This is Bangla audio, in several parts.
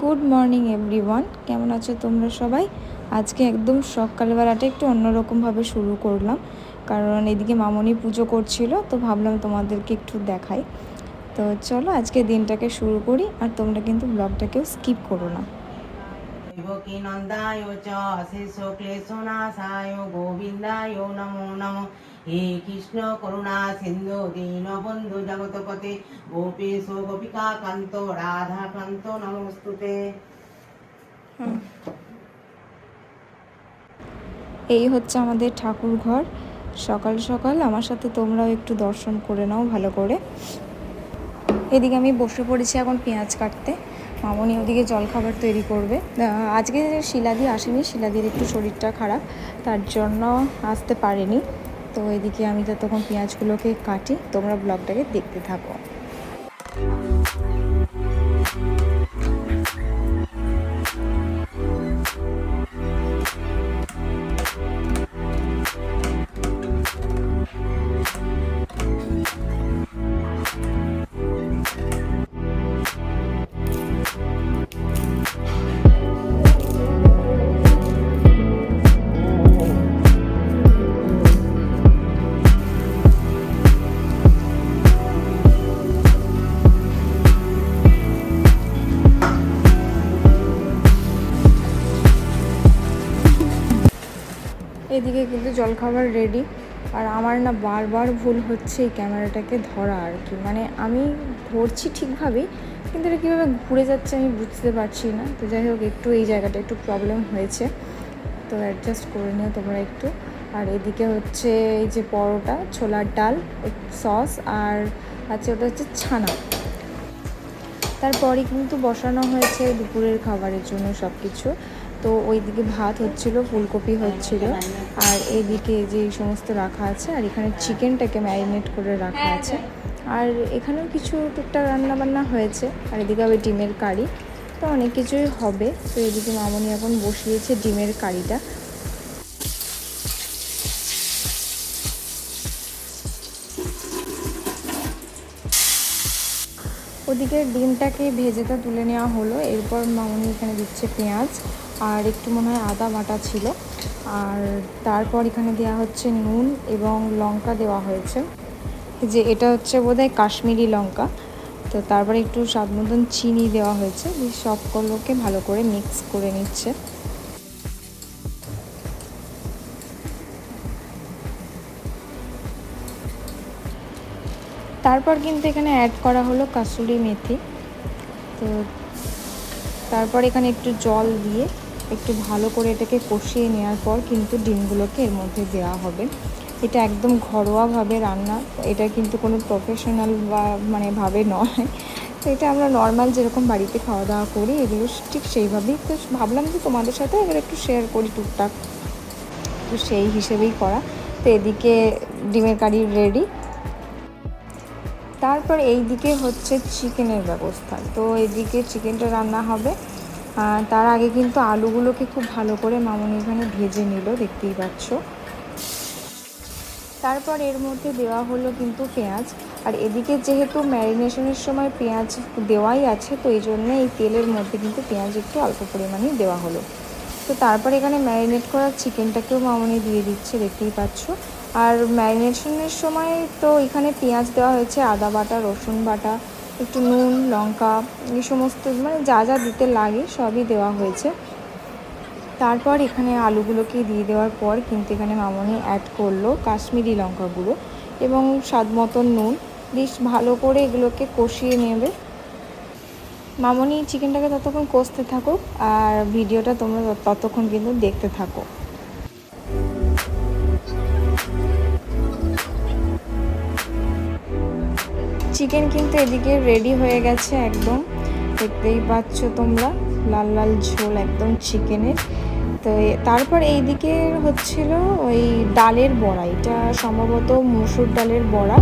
গুড মর্নিং এভরিওয়ান কেমন আছো তোমরা সবাই? আজকে একদম সকালবেলাটা একটু অন্যরকমভাবে শুরু করলাম। কারণ এদিকে মামনি পুজো করছিল, তো ভাবলাম তোমাদেরকে একটু দেখাই। তো চলো আজকে দিনটাকে শুরু করি, আর তোমরা কিন্তু ব্লগটাকেও স্কিপ করো না। নন্দায় চ গোবিন্দায় নমো নমঃ। হে কৃষ্ণ করুণা সিন্ধু, দীন বন্ধু জগৎপতে গোপেশ গোপিকা কান্ত রাধা কান্ত নমস্তুতে। এই হচ্ছে আমাদের ঠাকুর ঘর। সকাল সকাল আমার সাথে তোমরাও একটু দর্শন করে নাও ভালো করে। এদিকে আমি বসে পড়েছি এখন পেঁয়াজ কাটতে। মামনি ওদিকে জলখাবার তৈরি করবে। আজকে শিলাদি আসেনি, শিলাদির একটু শরীরটা খারাপ, তার জন্য আসতে পারেনি। তো এদিকে আমি ততক্ষণ পেঁয়াজগুলোকে কাটি তোমরা ব্লগটাকে দেখতে থাকো। এদিকে কিন্তু জলখাবার রেডি আর আমার না বারবার ভুল হচ্ছে এই ক্যামেরাটাকে ধরা আর কি। মানে আমি ধরছি ঠিকভাবেই কিন্তু এটা কীভাবে ঘুরে যাচ্ছে আমি বুঝতে পারছি না। তো যাই হোক, একটু এই জায়গাটা একটু প্রবলেম হয়েছে। তো অ্যাডজাস্ট করে নিও তোমরা একটু। আর এদিকে হচ্ছে এই যে পরোটা, ছোলার ডাল সস আর আছে ওটা হচ্ছে ছানা। তারপরে কিন্তু বসানো হয়েছে দুপুরের খাবারের জন্য সব কিছু তো ওইদিকে ভাত হচ্ছিল, ফুলকপি হচ্ছিল। আর এইদিকে যে সমস্ত রাখা আছে, আর এখানে চিকেনটাকে ম্যারিনেট করে রাখা আছে। আর এখানেও কিছু টুকটাক রান্না বান্না হয়েছে। আর এদিকে হবে ডিমের কারি। তো অনেক কিছুই হবে। তো এদিকে মামনি এখন বসিয়েছে ডিমের কারিটা। ওদিকে ডিমটাকে ভেজেটা তুলে নেওয়া হলো। এরপর মামনি এখানে দিচ্ছে পেঁয়াজ। আর একটু মনে হয় আদা বাটা ছিল। আর তারপর এখানে দেওয়া হচ্ছে নুন এবং লঙ্কা দেওয়া হয়েছে। যে এটা হচ্ছে বোধহয় কাশ্মীরি লঙ্কা। তো তারপরে একটু স্বাদ মতন চিনি দেওয়া হয়েছে। সবগুলোকে ভালো করে মিক্স করে নিচ্ছে। তারপর কিন্তু এখানে অ্যাড করা হলো কাসুরি মেথি। তো তারপর এখানে একটু জল দিয়ে একটু ভালো করে এটাকে কষিয়ে নেওয়ার পর কিন্তু ডিমগুলোকে এর মধ্যে দেওয়া হবে। এটা একদম ঘরোয়াভাবে রান্না, এটা কিন্তু কোনো প্রফেশনাল বা মানে ভাবে নয়। তো এটা আমরা নর্মাল যেরকম বাড়িতে খাওয়া দাওয়া করি, এগুলো ঠিক সেইভাবেই তো ভাবলাম যে তোমাদের সাথে এবার একটু শেয়ার করি টুকটাক। তো সেই হিসেবেই করা। তো এদিকে ডিমের কারি রেডি তারপর এই দিকে হচ্ছে চিকেনের ব্যবস্থা। তো এদিকে চিকেনটা রান্না হবে। তার আগে কিন্তু আলুগুলোকে খুব ভালো করে মামনি এখানে ভেজে নিল, দেখতেই পাচ্ছ। তারপর এর মধ্যে দেওয়া হলো কিন্তু পেঁয়াজ। আর এদিকে যেহেতু ম্যারিনেশনের সময় পেঁয়াজ দেওয়াই আছে, তো এই জন্য এই তেলের মধ্যে কিন্তু পেঁয়াজ একটু অল্প পরিমাণেই দেওয়া হলো। তো তারপর এখানে ম্যারিনেট করা চিকেনটাকেও মামনি দিয়ে দিচ্ছে, দেখতেই পাচ্ছ। আর ম্যারিনেশনের সময় তো এখানে পেঁয়াজ দেওয়া হয়েছে আদা বাটা, রসুন বাটা একটু নুন, লঙ্কা, এই সমস্ত মানে যা যা দিতে লাগে সবই দেওয়া হয়েছে। তারপর এখানে আলুগুলোকে দিয়ে দেওয়ার পর কিন্তু এখানে মামনি অ্যাড করল কাশ্মীরি লঙ্কা গুঁড়ো এবং স্বাদ মতন নুন। বেশ ভালো করে এগুলোকে কষিয়ে নেবে। মামনি চিকেনটাকে ততক্ষণ কষতে থাকুক আর ভিডিওটা তোমরা ততক্ষণ কিন্তু দেখতে থাকো। চিকেন কিন্তু এদিকে রেডি হয়ে গেছে একদম। দেখতেই পাচ্ছ তোমরা, লাল লাল ঝোল একদম চিকেনের তো তারপর এইদিকে হচ্ছিল ওই ডালের বড়া, এটা সম্ভবত মুসুর ডালের বড়া।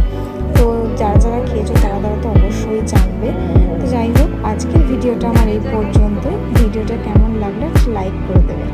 তো যারা যারা খেয়েছো তারা তারা তো অবশ্যই জানবে। তো যাই হোক, আজকের ভিডিওটা আমার এই পর্যন্ত ভিডিওটা কেমন লাগল লাইক করে দেবে।